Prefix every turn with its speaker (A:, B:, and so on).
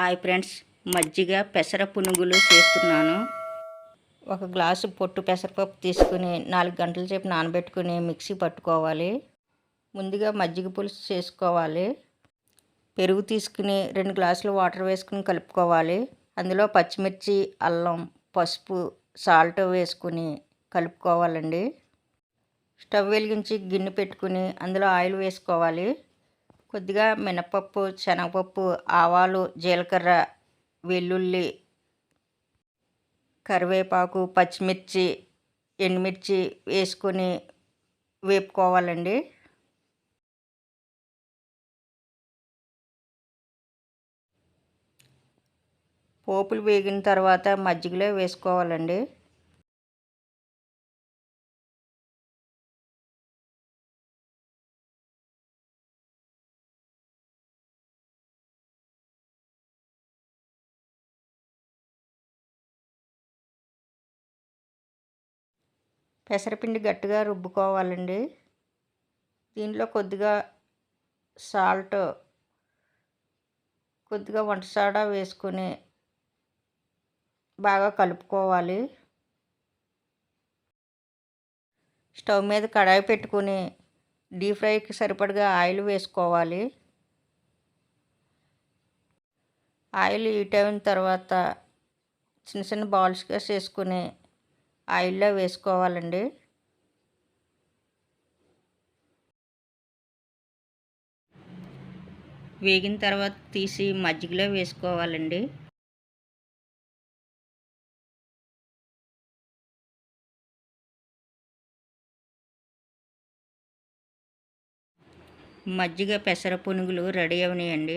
A: Hi friends మజ్జిగ పెసర పునుగులు చేస్తున్నాను. ఒక గ్లాసు పొట్టు పెసరపప్పు తీసుకుని నాలుగు గంటల సేపు నానబెట్టుకుని మిక్సీ పట్టుకోవాలి. ముందుగా మజ్జిగ పులుసు చేసుకోవాలి. పెరుగు తీసుకుని రెండు గ్లాసులు వాటర్ వేసుకుని కలుపుకోవాలి. అందులో పచ్చిమిర్చి అల్లం పసుపు సాల్ట్ వేసుకుని కలుపుకోవాలండి. స్టవ్ వెలిగించి గిన్నె పెట్టుకుని అందులో ఆయిల్ వేసుకోవాలి. కొద్దిగా మినపప్పు శనగపప్పు ఆవాలు జీలకర్ర వెల్లుల్లి కరివేపాకు పచ్చిమిర్చి ఎండుమిర్చి వేసుకొని వేపుకోవాలండి. పోపులు వేగిన తర్వాత మజ్జిగలో వేసుకోవాలండి. పెసరపిండి గట్టిగా రుబ్బుకోవాలండి. దీనిలో కొద్దిగా సాల్ట్ కొద్దిగా వంట సోడా వేసుకొని బాగా కలుపుకోవాలి. స్టవ్ మీద కడాయి పెట్టుకుని డీప్ ఫ్రైకి సరిపడగా ఆయిల్ వేసుకోవాలి. ఆయిల్ హీట్ అయిన తర్వాత చిన్న చిన్న బాల్స్గా చేసుకుని ఆయిల్లో వేసుకోవాలండి. వేగిన తర్వాత తీసి మజ్జిగలో వేసుకోవాలండి. మజ్జిగ పెసర పునుగులు రెడీ అవనాయండి.